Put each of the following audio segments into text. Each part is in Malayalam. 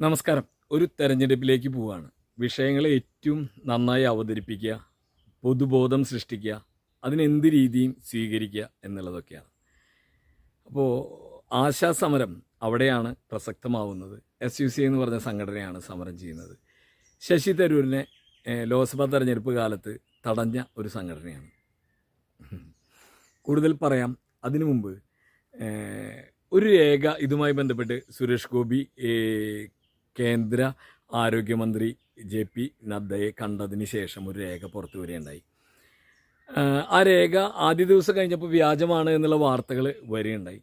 നമസ്കാരം. ഒരു തെരഞ്ഞെടുപ്പിലേക്ക് പോവുകയാണ് വിഷയങ്ങളെ ഏറ്റവും നന്നായി അവതരിപ്പിക്കുക പൊതുബോധം സൃഷ്ടിക്കുക അതിനെന്ത് രീതിയും സ്വീകരിക്കുക എന്നുള്ളതൊക്കെയാണ്. അപ്പോൾ ആശാസമരം അവിടെയാണ് പ്രസക്തമാവുന്നത്. എസ് യു സി എന്ന് പറഞ്ഞ സംഘടനയാണ് സമരം ചെയ്യുന്നത്. ശശി തരൂരിനെ ലോക്സഭാ തെരഞ്ഞെടുപ്പ് കാലത്ത് തടഞ്ഞ ഒരു സംഘടനയാണ്. കൂടുതൽ പറയാം. അതിനു മുമ്പ് ഒരു രേഖ ഇതുമായി ബന്ധപ്പെട്ട് സുരേഷ് ഗോപി കേന്ദ്ര ആരോഗ്യമന്ത്രി ജെ പി നദ്ദയെ കണ്ടതിന് ശേഷം ഒരു രേഖ പുറത്തു വരികയുണ്ടായി. ആ രേഖ ആദ്യ ദിവസം കഴിഞ്ഞപ്പോൾ വ്യാജമാണ് എന്നുള്ള വാർത്തകൾ വരികയുണ്ടായി.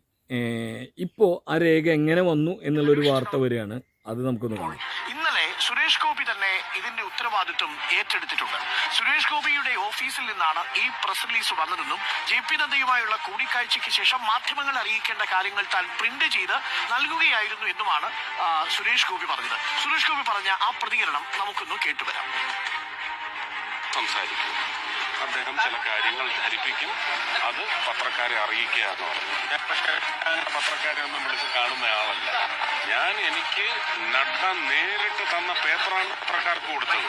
ഇപ്പോൾ ആ രേഖ എങ്ങനെ വന്നു എന്നുള്ളൊരു വാർത്ത വരികയാണ്. അത് നമുക്കൊന്ന് കാണാം. സുരേഷ് ഗോപി തന്നെ ഇതിന്റെ ഉത്തരവാദിത്വം ഏറ്റെടുത്തിട്ടുണ്ട്. സുരേഷ് ഗോപിയുടെ ഓഫീസിൽ നിന്നാണ് ഈ പ്രസ് റിലീസ് വന്നതെന്നും ജെ പി നദ്ദയുമായുള്ള കൂടിക്കാഴ്ചയ്ക്ക് ശേഷം മാധ്യമങ്ങൾ അറിയിക്കേണ്ട കാര്യങ്ങൾ താൻ പ്രിന്റ് ചെയ്ത് നൽകുകയായിരുന്നു എന്നുമാണ് സുരേഷ് ഗോപി പറഞ്ഞത്. സുരേഷ് ഗോപി പറഞ്ഞ ആ പ്രതികരണം നമുക്കൊന്ന് കേട്ടുവരാം. സംസാരിക്കും. അദ്ദേഹം ചില കാര്യങ്ങൾ ധരിപ്പിക്കും. അത് പത്രക്കാരെ അറിയിക്കുക എന്ന് പറഞ്ഞു. ഞാൻ പത്രക്കാരെ ഒന്നും വിളിച്ച് കാണുന്ന ആളല്ല. ഞാൻ എനിക്ക് നഡ്ഡ നേരിട്ട് തന്ന പേപ്പറാണ് പത്രക്കാർക്ക് കൊടുത്തത്.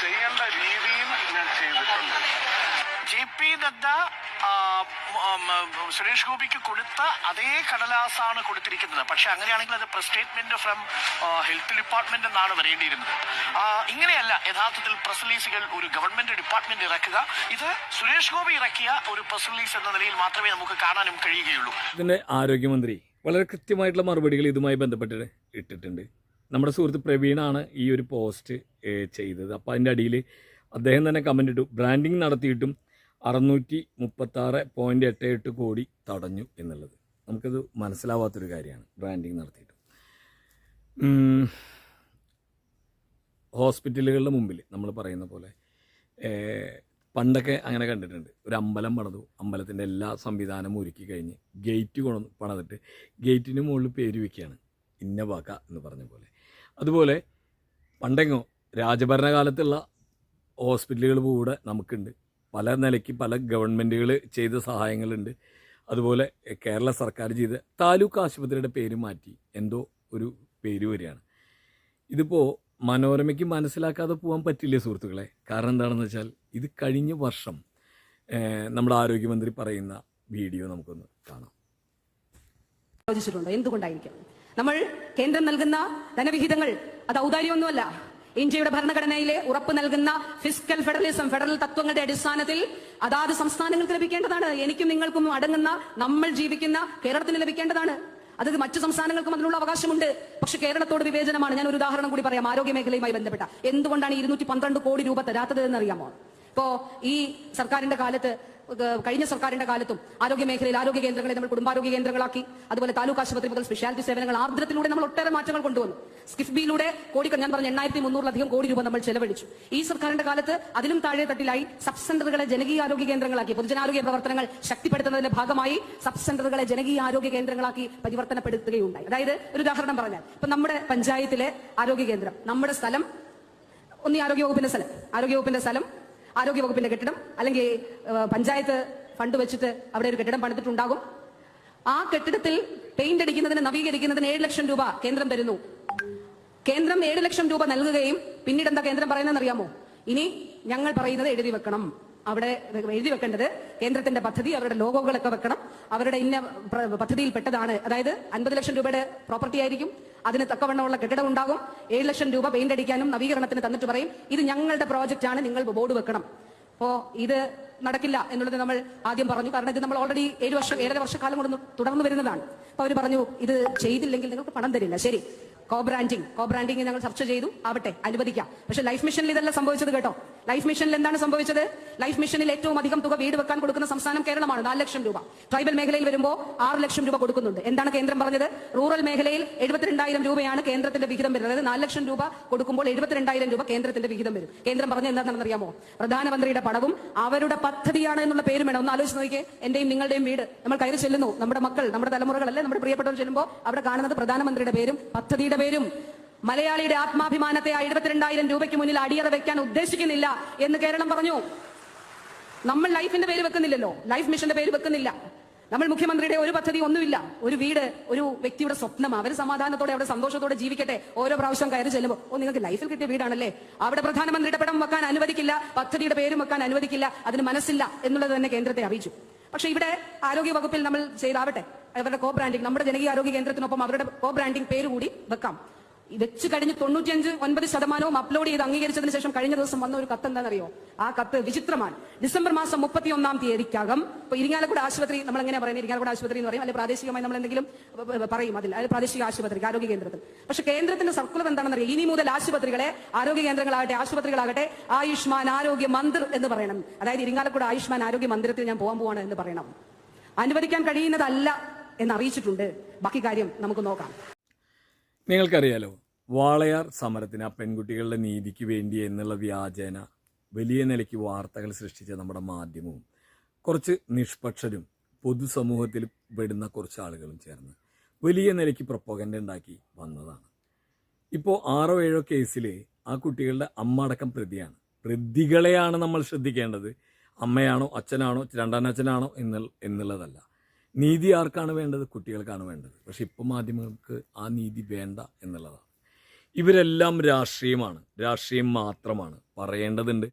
ചെയ്യേണ്ട രീതിയും ഞാൻ ചെയ്തിട്ടുണ്ട്. ജെ പി നദ്ദ സുരേഷ് ഗോപിക്ക് കൊടുത്ത അതേ കടലാസാണ് കൊടുത്തിരിക്കുന്നത്. പക്ഷെ അങ്ങനെയാണെങ്കിൽ അത് press statement from health department എന്നാണ് വരേണ്ടിയിരുന്നത്. ഇങ്ങനെയല്ല യഥാർത്ഥത്തിൽ പ്രസ് റിലീസുകൾ ഒരു ഗവൺമെന്റ് ഡിപ്പാർട്ട്മെന്റ് ഇറക്കുക. ഇത് സുരേഷ് ഗോപി ഇറക്കിയ ഒരു പ്രസ് റിലീസ് എന്ന നിലയിൽ മാത്രമേ നമുക്ക് കാണാനും കഴിയുകയുള്ളൂ. ഇതിന്റെ ആരോഗ്യമന്ത്രി വളരെ കൃത്യമായിട്ടുള്ള മറുപടികൾ ഇതുമായി ബന്ധപ്പെട്ട് ഇട്ടിട്ടുണ്ട്. നമ്മുടെ സുഹൃത്ത് പ്രവീണാണ് ഈ ഒരു പോസ്റ്റ് ചെയ്തത്. അപ്പോൾ അതിന്റെ അടിയിൽ അദ്ദേഹം തന്നെ കമന്റ് ഇട്ടു. ബ്രാൻഡിങ് നടത്തിയിട്ടും അറുന്നൂറ്റി മുപ്പത്താറ് പോയിന്റ് എട്ട് എട്ട് കോടി തടഞ്ഞു എന്നുള്ളത്. നമുക്കത് മനസ്സിലാവാത്തൊരു കാര്യമാണ്. ബ്രാൻഡിങ് നടത്തിയിട്ട്. ഹോസ്പിറ്റലുകളുടെ മുമ്പിൽ നമ്മൾ പറയുന്ന പോലെ പണ്ടൊക്കെ അങ്ങനെ കണ്ടിട്ടുണ്ട്. ഒരു അമ്പലം പണിതു. അമ്പലത്തിന്റെ എല്ലാ സംവിധാനവും ഒരുക്കി കഴിഞ്ഞ് ഗേറ്റ് കൊണ്ട് പണിതിട്ട് ഗേറ്റിന് മുകളിൽ പേര് വയ്ക്കുകയാണ് ഇന്ന വാക്ക എന്ന് പറഞ്ഞ പോലെ. അതുപോലെ പണ്ടെങ്ങോ രാജഭരണകാലത്തുള്ള ഹോസ്പിറ്റലുകൾ കൂടെ നമുക്കുണ്ട്. പല നിലയ്ക്ക് പല ഗവൺമെന്റുകൾ ചെയ്ത സഹായങ്ങളുണ്ട്. അതുപോലെ കേരള സർക്കാർ ചെയ്ത താലൂക്ക് ആശുപത്രിയുടെ പേര് മാറ്റി എന്തോ ഒരു പേര് വരികയാണ്. ഇതിപ്പോൾ മനോരമയ്ക്ക് മനസ്സിലാക്കാതെ പോകാൻ പറ്റില്ല സുഹൃത്തുക്കളെ? കാരണം എന്താണെന്ന് വെച്ചാൽ ഇത് കഴിഞ്ഞ വർഷം നമ്മുടെ ആരോഗ്യമന്ത്രി പറയുന്ന വീഡിയോ നമുക്കൊന്ന് കാണാം. ആലോചിച്ചിട്ടുണ്ടോ. എന്തുകൊണ്ടായിരിക്കും? നമ്മൾ കേന്ദ്രം നൽകുന്ന ധനവിഹിതങ്ങൾ അത് ഔദാര്യമൊന്നുമല്ല. ഇന്ത്യയുടെ ഭരണഘടനയിൽ ഉറപ്പ് നൽകുന്ന ഫിസിക്കൽ ഫെഡറലിസം ഫെഡറൽ തത്വങ്ങളുടെ അടിസ്ഥാനത്തിൽ അതാത് സംസ്ഥാനങ്ങൾക്ക് ലഭിക്കേണ്ടതാണ്. എനിക്കും നിങ്ങൾക്കും അടങ്ങുന്ന നമ്മൾ ജീവിക്കുന്ന കേരളത്തിന് ലഭിക്കേണ്ടതാണ്. അത് മറ്റു സംസ്ഥാനങ്ങൾക്കും അതിനുള്ള അവകാശമുണ്ട്. പക്ഷെ കേരളത്തോട് വിവേചനമാണ്. ഞാൻ ഒരു ഉദാഹരണം കൂടി പറയാം. ആരോഗ്യ മേഖലയുമായി ബന്ധപ്പെട്ട. എന്തുകൊണ്ടാണ് ഇരുന്നൂറ്റി പന്ത്രണ്ട് കോടി രൂപ തരാത്തത് എന്നറിയാമോ ഇപ്പോ ഈ സർക്കാരിന്റെ കാലത്ത് കഴിഞ്ഞ സർക്കാരിന്റെ കാലത്തും ആരോഗ്യ മേഖലയിൽ ആരോഗ്യ കേന്ദ്രങ്ങളെ നമ്മൾ കുടുംബാരോഗ്യ കേന്ദ്രങ്ങളാക്കി അതുപോലെ താലൂക്ക് ആശുപത്രി മുതൽ സ്പെഷ്യാലിറ്റി സേവനങ്ങൾ ആർദ്രത്തിലൂടെ നമ്മൾ ഒട്ടേറെ മാറ്റങ്ങൾ കൊണ്ടുവന്നു. സ്കിഫ്ബിയിലൂടെ കോടി ഞാൻ പറഞ്ഞ എണ്ണായിരത്തി മുന്നൂറിലധികം കോടി രൂപ നമ്മൾ ചെലവഴിച്ചു. ഈ സർക്കാരിന്റെ കാലത്ത് അതിലും താഴെ തട്ടിലായി സബ് സെന്ററുകളെ ജനകീയ ആരോഗ്യ കേന്ദ്രങ്ങളാക്കി പൊതുജനാരോഗ്യ പ്രവർത്തനങ്ങൾ ശക്തിപ്പെടുത്തുന്നതിന്റെ ഭാഗമായി സബ് സെന്ററുകളെ ജനകീയ ആരോഗ്യ കേന്ദ്രങ്ങളാക്കി പരിവർത്തനപ്പെടുത്തുകയുണ്ടായി. അതായത് ഒരു ഉദാഹരണം പറഞ്ഞാൽ ഇപ്പൊ നമ്മുടെ പഞ്ചായത്തിലെ ആരോഗ്യ കേന്ദ്രം നമ്മുടെ സ്ഥലം ഒന്ന് ആരോഗ്യവകുപ്പിന്റെ ആരോഗ്യ വകുപ്പിന്റെ സ്ഥലം ആരോഗ്യ വകുപ്പിന്റെ സ്ഥലം ആരോഗ്യ വകുപ്പിന്റെ കെട്ടിടം അല്ലെങ്കിൽ പഞ്ചായത്ത് ഫണ്ട് വെച്ചിട്ട് അവിടെ ഒരു കെട്ടിടം പണിതിട്ടുണ്ടാകും. ആ കെട്ടിടത്തിൽ പെയിന്റ് അടിക്കുന്നതിന് നവീകരിക്കുന്നതിന് ഏഴ് ലക്ഷം രൂപ കേന്ദ്രം തരുന്നു. കേന്ദ്രം ഏഴ് ലക്ഷം രൂപ നൽകുകയും പിന്നീട് എന്താ കേന്ദ്രം പറയുന്നതെന്ന് അറിയാമോ? ഇനി ഞങ്ങൾ പറയുന്നത് എഴുതി വെക്കണം. അവിടെ എഴുതി വെക്കേണ്ടത് കേന്ദ്രത്തിന്റെ പദ്ധതി അവരുടെ ലോഗോകളൊക്കെ വെക്കണം. അവരുടെ ഇന്ന പദ്ധതിയിൽപ്പെട്ടതാണ്. പദ്ധതിയിൽ പെട്ടതാണ് അതായത് അൻപത് ലക്ഷം രൂപയുടെ പ്രോപ്പർട്ടി ആയിരിക്കും. അതിന് തക്കവണ്ണമുള്ള കെട്ടിടം ഉണ്ടാകും. ഏഴ് ലക്ഷം രൂപ പെയിന്റ് അടിക്കാനും നവീകരണത്തിന് തന്നിട്ട് പറയും ഇത് ഞങ്ങളുടെ പ്രോജക്റ്റ് ആണ് നിങ്ങൾ ബോർഡ് വെക്കണം. അപ്പോ ഇത് നടക്കില്ല എന്നുള്ളത് നമ്മൾ ആദ്യം പറഞ്ഞു. കാരണം ഇത് നമ്മൾ ഓൾറെഡി ഏഴ് വർഷം ഏഴര വർഷക്കാലം കൊണ്ട് തുടർന്നു വരുന്നതാണ്. അപ്പൊ അവർ പറഞ്ഞു ഇത് ചെയ്തില്ലെങ്കിൽ നിങ്ങൾക്ക് പണം തരില്ല. ശരി. കോ ബ്രാൻഡിങ് കോ ബ്രാൻഡിങ് ഞങ്ങൾ ചർച്ച ചെയ്തു. ആവട്ടെ അനുവദിക്കാം. പക്ഷെ ലൈഫ് മിഷനിൽ ഇതല്ല സംഭവിച്ചത് കേട്ടോ. ലൈഫ് മിഷനിൽ എന്താണ് സംഭവിച്ചത്? ലൈഫ് മിഷനിൽ ഏറ്റവും അധികം തുക വീട് വെക്കാൻ കൊടുക്കുന്ന സംസ്ഥാനം കേരളമാണ്. നാല് ലക്ഷം രൂപ. ട്രൈബൽ മേഖലയിൽ വരുമ്പോൾ ആറ് ലക്ഷം രൂപ കൊടുക്കുന്നുണ്ട്. എന്താണ് കേന്ദ്രം പറഞ്ഞത്? റൂറൽ മേഖലയിൽ എഴുപത്തിരണ്ടായിരം രൂപയാണ് കേന്ദ്രത്തിന്റെ വിഹിതം വരുന്നത്. അതായത് നാല് ലക്ഷം രൂപ കൊടുക്കുമ്പോൾ എഴുപത്തിരണ്ടായിരം രൂപ കേന്ദ്രത്തിന്റെ വിഹിതം വരും. കേന്ദ്രം പറഞ്ഞ എന്താണെന്ന് അറിയാമോ? പ്രധാനമന്ത്രിയുടെ പണവും അവരുടെ പദ്ധതിയാണ് എന്നുള്ള പേരും വേണം. ഒന്ന് ആലോചിച്ച് നോക്കിയേ എന്റെയും നിങ്ങളുടെയും വീട്. നമ്മൾ കയറി ചെല്ലുന്നു. നമ്മുടെ മക്കൾ നമ്മുടെ തലമുറകളല്ലേ? നമ്മുടെ പ്രിയപ്പെട്ടവർ ചെല്ലുമ്പോൾ അവിടെ കാണുന്നത് പ്രധാനമന്ത്രിയുടെ പേരും പദ്ധതിയുടെ പേരും മലയാളിയുടെ ആത്മാഭിമാനത്തെ ആ എഴുപത്തിരണ്ടായിരം രൂപയ്ക്ക് മുന്നിൽ അടിയറ വെക്കാൻ ഉദ്ദേശിക്കുന്നില്ല എന്ന് കേരളം പറഞ്ഞു. നമ്മൾ ലൈഫിന്റെ പേര് വെക്കുന്നില്ലല്ലോ. ലൈഫ് മിഷന്റെ പേര് വെക്കുന്നില്ല. നമ്മൾ മുഖ്യമന്ത്രിയുടെ ഒരു പദ്ധതി ഒന്നുമില്ല. ഒരു വീട് ഒരു വ്യക്തിയുടെ സ്വപ്നം അവർ സമാധാനത്തോടെ അവിടെ സന്തോഷത്തോടെ ജീവിക്കട്ടെ. ഓരോ പ്രാവശ്യം കയറി ചെല്ലുമ്പോൾ ഓ നിങ്ങൾക്ക് ലൈഫിൽ കിട്ടിയ വീടാണല്ലേ? അവിടെ പ്രധാനമന്ത്രിയുടെ പടം വെക്കാൻ അനുവദിക്കില്ല പദ്ധതിയുടെ പേരും വെക്കാൻ അനുവദിക്കില്ല അതിന് മനസ്സില്ല എന്നുള്ളത് തന്നെ കേന്ദ്രത്തെ അറിയിച്ചു. പക്ഷെ ഇവിടെ ആരോഗ്യ വകുപ്പിൽ നമ്മൾ ചെയ്താവട്ടെ. അവരുടെ കോ ബ്രാൻഡിംഗ് നമ്മുടെ ജനകീയ ആരോഗ്യ കേന്ദ്രത്തിനൊപ്പം അവരുടെ കോ ബ്രാൻഡിംഗ് പേര് കൂടി വെക്കാം. വെച്ച് കഴിഞ്ഞ് തൊണ്ണൂറ്റിയഞ്ച് ഒൻപത് ശതമാനവും അപ്ലോഡ് ചെയ്ത് അംഗീകരിച്ചതിന് ശേഷം കഴിഞ്ഞ ദിവസം വന്ന ഒരു കത്ത് എന്താണെന്നറിയോ? ആ കത്ത് വിചിത്രമാണ്. ഡിസംബർ മാസം മുപ്പത്തി ഒന്നാം തീയതിക്കകം ഇപ്പൊ ഇരിങ്ങാലക്കുട ആശുപത്രി നമ്മൾ എങ്ങനെ പറയുന്നത്? ഇരിങ്ങാലക്കുട ആശുപത്രി എന്ന് പറയും. അല്ലെങ്കിൽ പ്രാദേശികമായി നമ്മൾ എന്തെങ്കിലും പറയും അതിൽ. അത് പ്രാദേശിക ആശുപത്രി ആരോഗ്യ കേന്ദ്രത്തിൽ. പക്ഷെ കേന്ദ്രത്തിന്റെ സർക്കുലർ എന്താണെന്നറിയോ? ഇനി മുതൽ ആശുപത്രികളെ ആരോഗ്യ കേന്ദ്രങ്ങളാകട്ടെ ആശുപത്രികളാകട്ടെ ആയുഷ്മാൻ ആരോഗ്യ മന്ദിർ എന്ന് പറയണം. അതായത് ഇരിങ്ങാലക്കുട ആയുഷ്മാൻ ആരോഗ്യ മന്ദിരത്തിൽ ഞാൻ പോകാൻ പോവാണ് എന്ന് പറയണം. അനുവദിക്കാൻ കഴിയുന്നതല്ല എന്ന് അറിയിച്ചിട്ടുണ്ട് ബാക്കി കാര്യം നമുക്ക് നോക്കാം. നിങ്ങൾക്കറിയാലോ വാളയാർ സമരത്തിന് ആ പെൺകുട്ടികളുടെ നീതിക്ക് വേണ്ടി എന്നുള്ള വ്യാജേന വലിയ നിലയ്ക്ക് വാർത്തകൾ സൃഷ്ടിച്ച നമ്മുടെ മാധ്യമവും കുറച്ച് നിഷ്പക്ഷരും പൊതുസമൂഹത്തിൽ പെടുന്ന കുറച്ച് ആളുകളും ചേർന്ന് വലിയ നിലയ്ക്ക് പ്രൊപ്പഗൻഡ ഉണ്ടാക്കി വന്നതാണ്. ഇപ്പോൾ ആറോ ഏഴോ കേസിൽ ആ കുട്ടികളുടെ അമ്മ അടക്കം പ്രതിയാണ്. പ്രതികളെയാണ് നമ്മൾ ശ്രദ്ധിക്കേണ്ടത്. അമ്മയാണോ അച്ഛനാണോ രണ്ടാനച്ഛനാണോ എന്നുള്ള എന്നുള്ളതല്ല. നീതി ആർക്കാണ് വേണ്ടത്? കുട്ടികൾക്കാണ് വേണ്ടത്. പക്ഷേ ഇപ്പം മാധ്യമങ്ങൾക്ക് ആ നീതി വേണ്ട എന്നുള്ളതാണ്. ഇവരെല്ലാം രാഷ്ട്രീയമാണ്. രാഷ്ട്രീയം മാത്രമാണ്. പറയേണ്ടതുണ്ട്.